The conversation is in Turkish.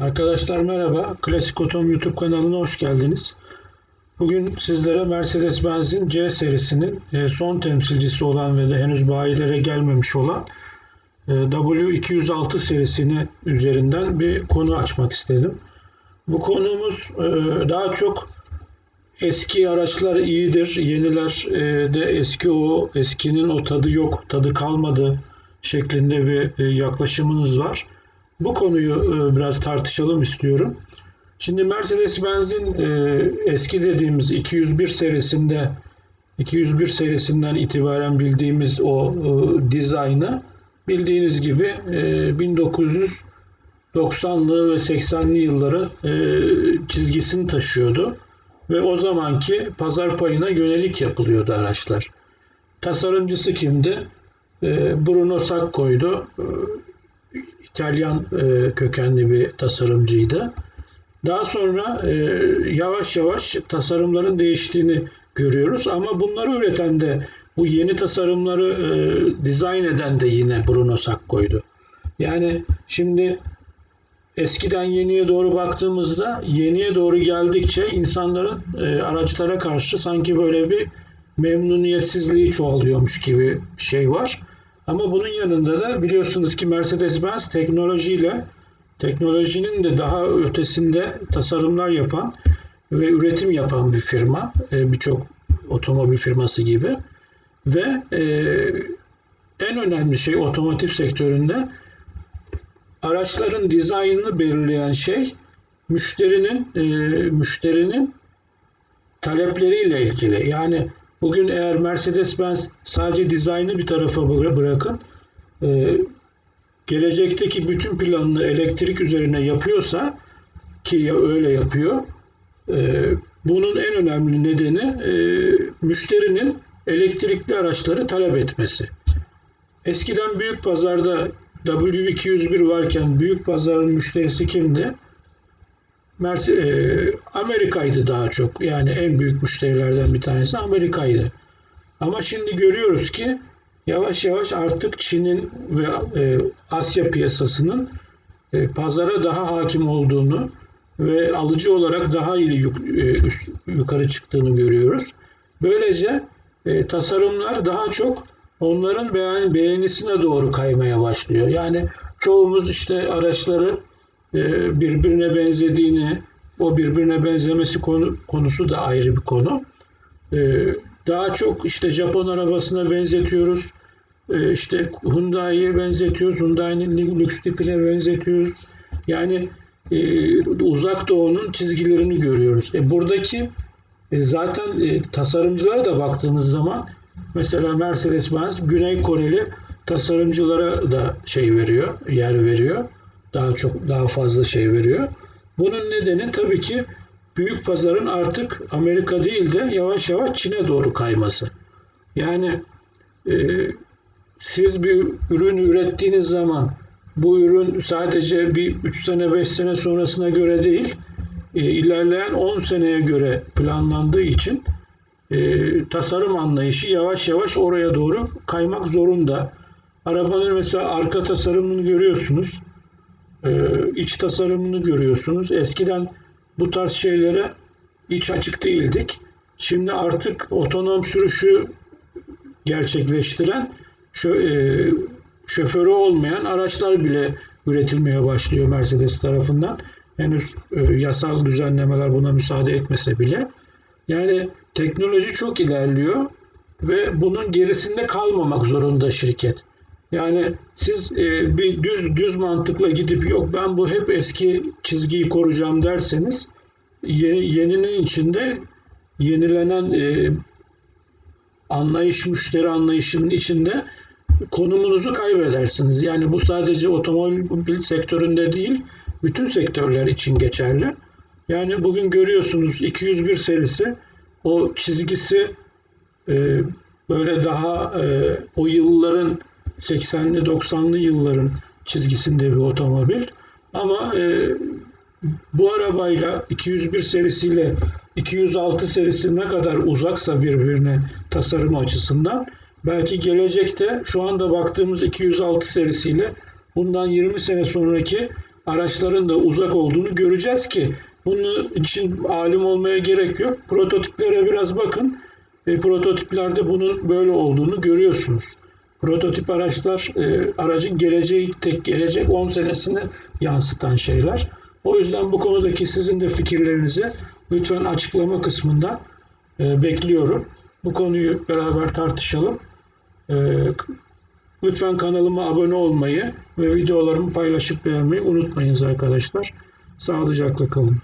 Arkadaşlar merhaba. Klasik Otom YouTube kanalına hoş geldiniz. Bugün sizlere Mercedes-Benz'in C serisinin e, son temsilcisi olan ve de henüz bayilere gelmemiş olan e, W206 serisini üzerinden bir konu açmak istedim. Bu konumuz e, daha çok eski araçlar iyidir, yeniler de eski o eskinin o tadı yok, tadı kalmadı şeklinde bir yaklaşımınız var. Bu konuyu e, biraz tartışalım istiyorum. Şimdi Mercedes-Benz'in e, eski dediğimiz 201 serisinde 201 serisinden itibaren bildiğimiz o e, dizaynı bildiğiniz gibi 1990'lı ve 80'li yılların çizgisini taşıyordu ve o zamanki pazar payına yönelik yapılıyordu araçlar. Tasarımcısı kimdi? Bruno Sacco'ydu. İtalyan e, kökenli bir tasarımcıydı. Daha sonra e, yavaş yavaş tasarımların değiştiğini görüyoruz ama bunları üreten de bu yeni tasarımları e, dizayn eden de yine Bruno Sacco'ydu. Yani şimdi eskiden yeniye doğru baktığımızda yeniye doğru geldikçe insanların e, araçlara karşı sanki böyle bir memnuniyetsizliği çoğalıyormuş gibi şey var. Ama bunun yanında da biliyorsunuz ki Mercedes-Benz teknolojiyle teknolojinin de daha ötesinde tasarımlar yapan ve üretim yapan bir firma. E, birçok otomobil firması gibi. Ve e, en önemli şey otomotiv sektöründe araçların dizaynını belirleyen şey müşterinin e, müşterinin talepleriyle ilgili. Yani Bugün eğer Mercedes-Benz sadece dizaynı bir tarafa bırakın, e, gelecekteki bütün planını elektrik üzerine yapıyorsa ki öyle yapıyor, e, bunun en önemli nedeni e, müşterinin elektrikli araçları talep etmesi. Eskiden büyük pazarda W201 varken büyük pazarın müşterisi kimdi? E, Amerika'ydı daha çok. Yani en büyük müşterilerden bir tanesi Amerika'ydı. Ama şimdi görüyoruz ki yavaş yavaş artık Çin'in ve e, Asya piyasasının e, pazara daha hakim olduğunu ve alıcı olarak daha iyi yukarı çıktığını görüyoruz. Böylece tasarımlar daha çok onların beğen, beğenisine doğru kaymaya başlıyor. Yani çoğumuz işte araçları birbirine benzediğini, o birbirine benzemesi konu, konusu da ayrı bir konu. E, daha çok işte Japon arabasına benzetiyoruz. E, işte Hyundai'ye benzetiyoruz. Hyundai'nin lüks tipine benzetiyoruz. Yani uzak doğunun çizgilerini görüyoruz. E, buradaki zaten e, tasarımcılara da baktığınız zaman mesela Mercedes-Benz Güney Koreli tasarımcılara da şey veriyor, yer veriyor daha çok daha fazla şey veriyor. Bunun nedeni tabii ki büyük pazarın artık Amerika değil de yavaş yavaş Çin'e doğru kayması. Yani e, siz bir ürün ürettiğiniz zaman bu ürün sadece bir 3 sene 5 sene sonrasına göre değil e, ilerleyen 10 seneye göre planlandığı için e, tasarım anlayışı yavaş yavaş oraya doğru kaymak zorunda. Arabanın mesela arka tasarımını görüyorsunuz iç tasarımını görüyorsunuz. Eskiden bu tarz şeylere iç açık değildik. Şimdi artık otonom sürüşü gerçekleştiren e, şoförü olmayan araçlar bile üretilmeye başlıyor Mercedes tarafından. Henüz e, yasal düzenlemeler buna müsaade etmese bile. Yani teknoloji çok ilerliyor ve bunun gerisinde kalmamak zorunda şirket. Yani siz e, bir düz düz mantıkla gidip yok ben bu hep eski çizgiyi koruyacağım derseniz yeni, yeninin içinde yenilenen e, anlayış müşteri anlayışının içinde konumunuzu kaybedersiniz. Yani bu sadece otomobil sektöründe değil bütün sektörler için geçerli. Yani bugün görüyorsunuz 201 serisi o çizgisi e, böyle daha e, o yılların 80'li 90'lı yılların çizgisinde bir otomobil. Ama e, bu arabayla 201 serisiyle 206 serisi ne kadar uzaksa birbirine tasarım açısından belki gelecekte şu anda baktığımız 206 serisiyle bundan 20 sene sonraki araçların da uzak olduğunu göreceğiz ki bunun için alim olmaya gerek yok. Prototiplere biraz bakın. E, prototiplerde bunun böyle olduğunu görüyorsunuz. Prototip araçlar e, aracın geleceği tek gelecek 10 senesini yansıtan şeyler. O yüzden bu konudaki sizin de fikirlerinizi lütfen açıklama kısmında e, bekliyorum. Bu konuyu beraber tartışalım. E, lütfen kanalıma abone olmayı ve videolarımı paylaşıp beğenmeyi unutmayınız arkadaşlar. Sağlıcakla kalın.